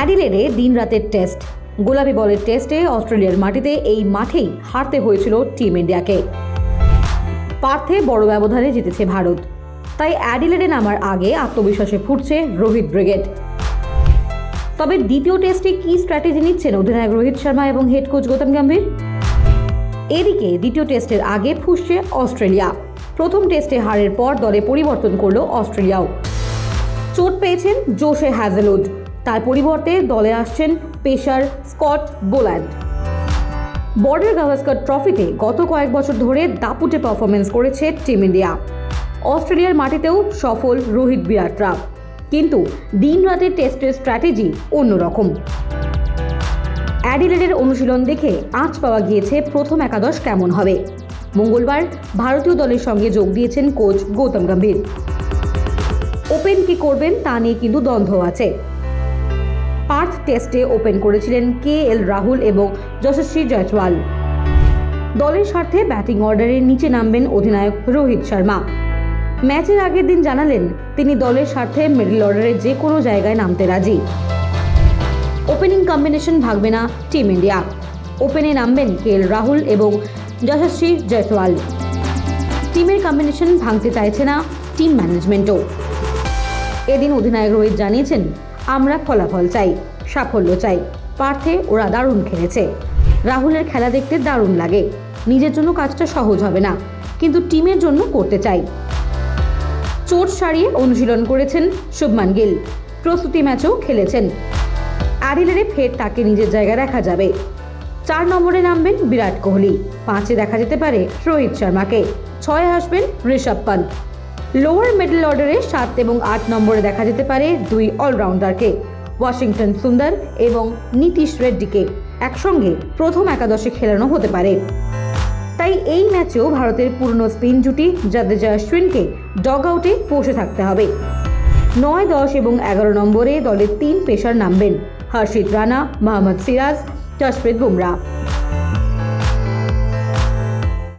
অ্যাডিলেডে দিন রাতের টেস্ট। গোলাপি বলের টেস্টে অস্ট্রেলিয়ার মাটিতে এই মাঠেই হারতে হয়েছিল টিম ইন্ডিয়াকে। পার্থে বড় ব্যবধানে জিতেছে ভারত। তাই অ্যাডিলেডে নামার আগে আত্মবিশ্বাসে ফুটছে রোহিত ব্রিগেড তবে দ্বিতীয় টেস্টে কী স্ট্র্যাটেজি নিচ্ছেন অধিনায়ক রোহিত শর্মা এবং হেড কোচ গৌতম গম্ভীর? এদিকে দ্বিতীয় টেস্টের আগে ফুসছে অস্ট্রেলিয়া। প্রথম টেস্টে হারের পর দলে পরিবর্তন করল অস্ট্রেলিয়াও। চোট পেয়েছেন জোশে হ্যাজেলউড। তার পরিবর্তে দলে আসছেন pacer Scott Boland Border Gavaskar ট্রফিতে গত কয়েক বছর ধরে দাপুটে পারফরমেন্স করেছে টিম ইন্ডিয়া। অস্ট্রেলিয়ার মাটিতেও সফল রোহিত বিরাটরা। কিন্তু দিন রাতের টেস্টের স্ট্র্যাটেজি অন্যরকম। অ্যাডিলেডের অনুশীলন দেখে আঁচ পাওয়া গিয়েছে প্রথম একাদশ কেমন হবে? মঙ্গলবার ভারতীয় দলের সঙ্গে যোগ দিয়েছেন কোচ গৌতম গম্ভীর। ওপেন কি করবেন তা নিয়ে কিন্তু দ্বন্দ্ব আছে। পার্থ টেস্টে ওপেন করেছিলেন কে এল রাহুল এবং যশস্বী জয়সওয়াল। দলের স্বার্থে ব্যাটিং অর্ডারের নিচে নামবেন অধিনায়ক রোহিত শর্মা। ম্যাচের আগের দিন জানালেন, তিনি দলের স্বার্থে মিডল অর্ডারে যে কোনো জায়গায় নামতে রাজি। ওপেনিং কম্বিনেশন ভাগবে না টিম ইন্ডিয়া ওপেনে নামবেন কে এল রাহুল এবং যশস্বী জয়সওয়াল। টিমের কম্বিনেশন ভাঙতে চাইছে না টিম ম্যানেজমেন্টও এদিন অধিনায়ক রোহিত জানিয়েছেন আমরা ফলাফল চাই, সাফল্য চাই। পার্থে ওরা দারুণ খেলেছে। রাহুলের খেলা দেখতে দারুণ লাগে। নিজের জন্য কাজটা সহজ হবে না, কিন্তু টিমের জন্য করতে চাই। চোট সারিয়ে অনুশীলন করেছেন শুভমান গিল। প্রস্তুতি ম্যাচও খেলেছেন। অ্যাডিলেডে ফের তাকে নিজের জায়গা দেখা যাবে। চার নম্বরে নামবেন বিরাট কোহলি। পাঁচে দেখা যেতে পারে রোহিত শর্মাকে। ছয়ে আসবেন ঋষভ পান্ত। লোয়ার মিডল অর্ডারে সাত এবং আট নম্বরে দেখা যেতে পারে দুই অলরাউন্ডারকে ওয়াশিংটন সুন্দর এবং নীতিশ রেড্ডিকে একসঙ্গে প্রথম একাদশে খেলানো হতে পারে। তাই এই ম্যাচেও ভারতের পুরনো স্পিন জুটি জাদেজা অশ্বিনকে ডগ আউটে বসে থাকতে হবে। নয়, দশ এবং এগারো নম্বরে দলের তিন পেশার নামবেন। হর্ষিত রানা, মোহাম্মদ সিরাজ জসপ্রীত বুমরা।